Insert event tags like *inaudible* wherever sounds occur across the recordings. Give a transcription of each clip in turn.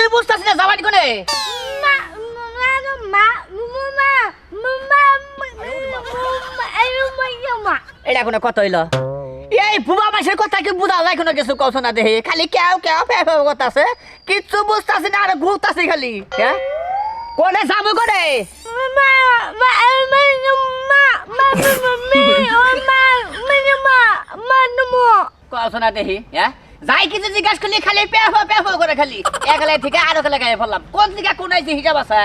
কিছুই বুঝতাছি না যাবার কোনে এটা কোনো কত হইল এই বুবা মাসের কথা কি বুঝা যায় কোনো কিছু কছ না দেহে খালি কেউ কেউ ফেফ কথা আছে কিচ্ছু বুঝতেছি না আর ঘুরতাছি খালি হ্যাঁ কোনে যাব কোনে কছ না দেহি হ্যাঁ যাই কিছু জিজ্ঞাস করলি খালি পেহো পেহো করে খালি। এক এলাকায় থেকে আরও এলাকায় ফেললাম কোন জায়গা কোন আইছে হিসাব আছে?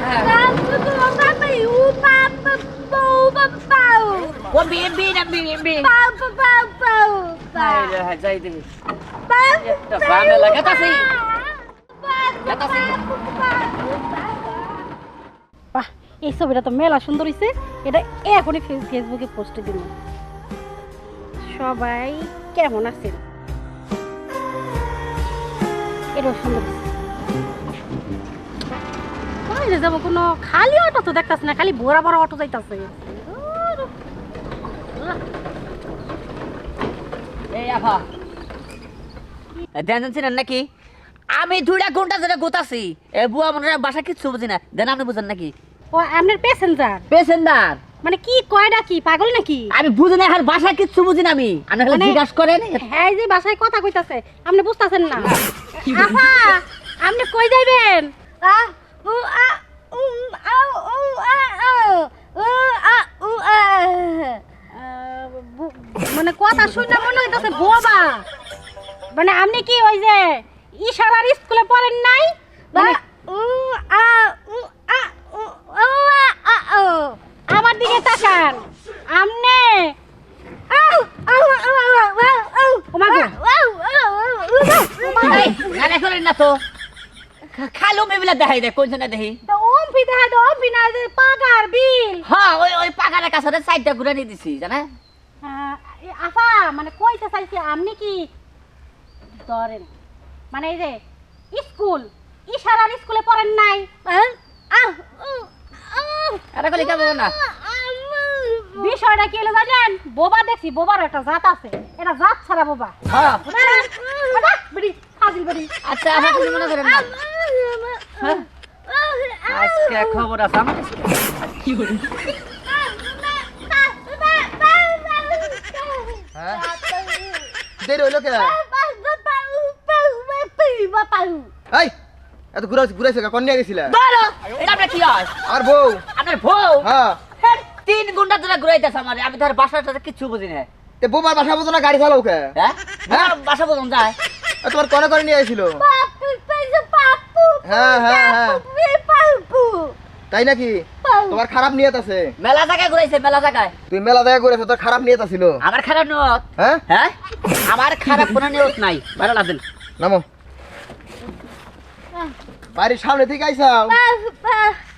হ্যাঁ। হ্যাঁ, বাহ এই ছবিটা তো মেলা সুন্দর হয়েছে এটা এখনই ফেসবুকে পোস্ট দিলাম। সবাই কেমন আছেন? এটাও সুন্দর হয়েছে যাব কোনো খালি অটো তো দেখতাছ না খালি বড় বড় অটো যাইতাছে। দেন নাকি? আমি দুইটা ঘণ্টা ধরে গোতাছি এ বুয়া মনে বাসা কিচ্ছু বুঝি না। দেন আপনি বুঝেন নাকি? ও আপনার প্যাসেঞ্জার পেসেন্দার মানে কি কয়টা কি পাগল নাকি? আমি বুঝি না আর বাসা কিচ্ছু বুঝি না আমি। আপনি খালি মানে- জিজ্ঞাসা করেন। হ্যাঁ এই যে বাসায় কথা কইতাছে আপনি বুঝতাছেন না। *laughs* আপা আপনি কই যাইবেন? u a um au u a u a u a আহ, বু- মানে কথা শুনে মনে হইতাছে বোবা। মানে আপনি কি ওই যে ইশারার স্কুলে পড়েন নাই? মানে a u a u a a u আমার দিকে তাকান। আমনে। au au au au au ওমা গো। au au এই, গানে করেন না তো। খালো মেবিলা দেখাই দে কোন দেখি তো ওম ফিদা দো ওম ফিনা যে পাগার বিল। হ্যাঁ ওই ওই পাকারের কাছে সাইডটা ঘুরে নিয়ে দিছি জানা? আহ, এ মানে কইতে চাইছি আপনি কি? ধরেন মানে এই যে স্কুল ইশারার স্কুলে পড়েন নাই। au au আরে কলি কেমন না বিষয়টা কি হলো জানেন? বোবা দেখছি বোবার একটা জাত আছে। এটা জাত ছাড়া বোবা। হ্যাঁ। আচ্ছা আমার কিছু মনে করেন না। হ্যাঁ? আজকে খবর আছে আমার কাছে। দেরি হইল কে? এই এত ঘুরাইছে ঘুরাইছে কোন গেছিলা? এটা আপনার কি হয়? আর বউ? আপনার বউ? হ্যাঁ, তিন ঘণ্টা ধরে ঘুরাইতেছে আমার। আমি ধর বাসাটা কিচ্ছু বুঝি না তে বউবার বাসা বোঝো না গাড়ি চালাও কে? হ্যাঁ? বাসা বোঝন যায়। তোমার কনে করে নিয়ে আইছিল? হ্যাঁ হ্যাঁ হ্যাঁ। তাই নাকি? তোমার খারাপ নিয়ত আছে। মেলা জায়গায় ঘুরাইছে মেলা জায়গায়। তুই মেলা জায়গা করেছ তোর খারাপ নিয়ত আছিল। আমার খারাপ নিয়ত? হ্যাঁ? হ্যাঁ? আমার খারাপ কোনো নিয়ত নাই। ভালো লাগবেন নামো। বাড়ির সামনে থেকে আইসাও।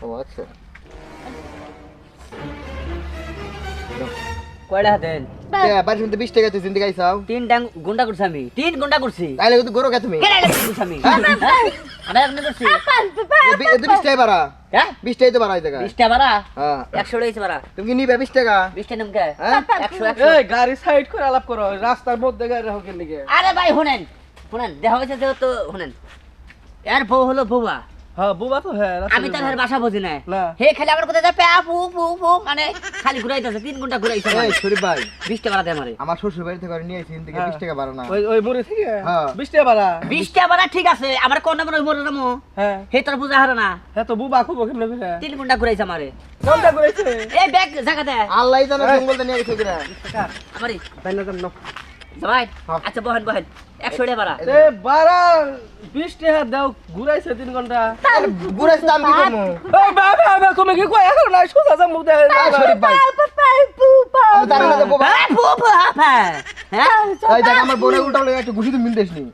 ও আচ্ছা। কয়টা বাড়ির বিশ টাকা তুই তিন গুন্ডা করছি আমি। তিন গুন্ডা করছি। তাইলে কিন্তু গরো তুমি কেন এটা করছি আমি? হ্যাঁ? হ্যাঁ? আমি এখন করছি। বিশ টাকা বাড়া। হ্যাঁ? বিশ টাকাই তো বাড়া এই জায়গা হ্যাঁ। একশো রয়েছে ভাড়া তুমি কি নিবে বিশ টাকা? নিমকে হ্যাঁ? একশো একশো। গাড়ি সাইড করে আলাপ করো। রাস্তার মধ্যে গাড়ি রাখো আরে ভাই শুনেন। শুনেন দেখা হয়েছে যেহেতু শুনেন। এর বউ হলো বউয়া হ্যাঁ বুবা তো হ্যাঁ আমি তার মধ্যে। ভাষা বুঝি না না। হে খালি আমার কোথায় যায় প্যা ফু ফু ফু মানে খালি ঘুরাইতেছে তিন ঘণ্টা ঘুরাইছে এই শরীফ ভাই। বিশটা ভাড়া দেয় আমারে। আমার শ্বশুর বাড়ি থেকে নিয়ে আইছি থেকে হ্যাঁ। বিশ টাকা বাড়া না। ওই ওই মুড়ি থেকে? হ্যাঁ। বিশ টাকা ভাড়া বিশটা ভাড়া ঠিক আছে আমার কোন নাম্বার ওই মরে নামো হ্যাঁ। হে তোর বুঝা হারে না। হ্যাঁ তো বুবা খুব কেমনে করে তিন ঘণ্টা ঘুরাইছে আমারে। কোনটা করেছে এই ব্যাগ জায়গা দেয় আল্লাহ জানে। জঙ্গলতে নিয়ে গেছে কিনা। আমারই তাই না জানো? জামাই হ্যাঁ। আচ্ছা বহেন বহেন। একশো টাকা বাড়া বাড়া বিশ টাকা দাও ঘুরাইছে তিন ঘণ্টা। ঘুরাইছে দাম কি কমো? কি কয়? এখন না সোজা যাম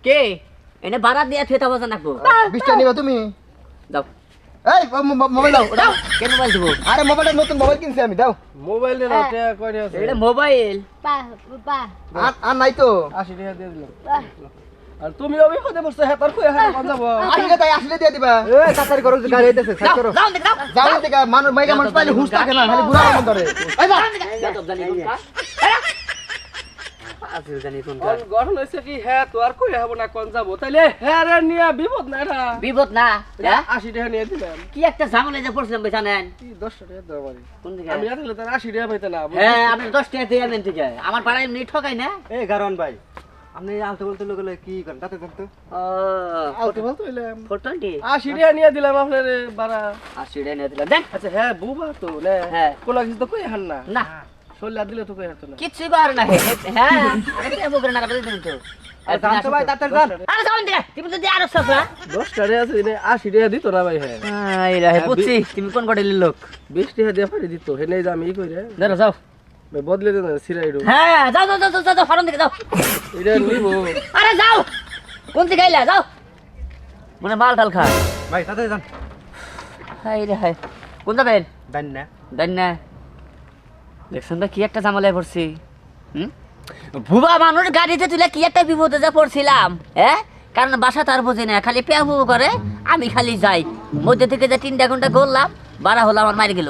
কে? এনে বাড়া দিয়ে নিবা তুমি? দাও। এই মোবাইল দাও দাও। কে মোবাইল দেবো? আরে মোবাইলটা নতুন মোবাইল কিনছি আমি দাও। মোবাইল দিয়ে নাও টাকা কয় টাকা আছে। এটা মোবাইল। আর আর নাই তো। আশি টাকা দিয়ে দিলাম। আর তুমি অবি হতে বসছো হ্যাঁ তার কই হ্যাঁ যাব আসলে তাই আসলে দিয়ে দিবা। এই তাড়াতাড়ি করো যে গাড়ি আইতেছে সাইড দাও করো। দাও দাও। যাও থেকে মানুষ মাইকা মানুষ পাইলে হুশ থাকে না খালি বুড়া মন ধরে এই যা। আছে জানি কোন গঠন হয়েছে কি? হ্যাঁ তো আর কই হব না কোন যাব? তাইলে রে নিয়ে বিপদ না এটা? বিপদ না? আশি টাকা নিয়ে দিলাম। কি একটা ঝামেলা যে পড়ছিলাম ভাই জানেন? কি দশটা টাকা দাও আমারে কোন দিকে? আমি আসলে তার আশি টাকা পাইতে না হ্যাঁ আপনি দশ টাকা দিয়ে আনেন ঠিক আছে আমার পাড়ায় এমনি ঠকাই না? এই ভাই আপনি আলতো বলতে লোক কি করেন? তাতে দেন তো ও আলতো বলতো হইলাম ফোর টোয়েন্টি আশি টাকা নিয়ে দিলাম আপনার বাড়া আশি টাকা নিয়ে দিলাম। দেন। আচ্ছা হ্যাঁ বুবা তো না হ্যাঁ। কোলা কিছু তো কই হান না? না। শরীর দিলে তো কই হারতো না কিচ্ছু কর না হ্যাঁ এটা বকরে না দিন তো আর দাম তো ভাই তাতে দাম আরে যাও দিকে তুমি তো দিয়ে আরও সব হ্যাঁ? দশ টাকা আছে এনে আশি টাকা দিত না ভাই হ্যাঁ। এই রে বুঝছি তুমি কোন কটের লোক? বিশ টাকা দিয়ে ফাড়ি দিত হে নেই আমি ই কই রে ধরো যাও। ভাই বদলে দেন সিরাইডু হ্যাঁ যাও যাও যাও যাও, যাও দিকে যাও। এটা নিব। আরে যাও কোন দিকে আইলা যাও। মানে মাল টাল খা। ভাই তাতে দাম হাই রে হাই কোন যাবেন দেন না। দেন না। দেখছেন তো, কি একটা ঝামেলায় পড়ছি। হুম? ভুবা মানুষ গাড়িতে তুলে কি একটা বিপদে যে পড়ছিলাম হ্যাঁ? কারণ বাসা তার বোঝে না, খালি পেয়া করে, আমি খালি যাই। মধ্যে থেকে যে তিনটা ঘণ্টা করলাম বাড়া হলো আমার মারি গেল।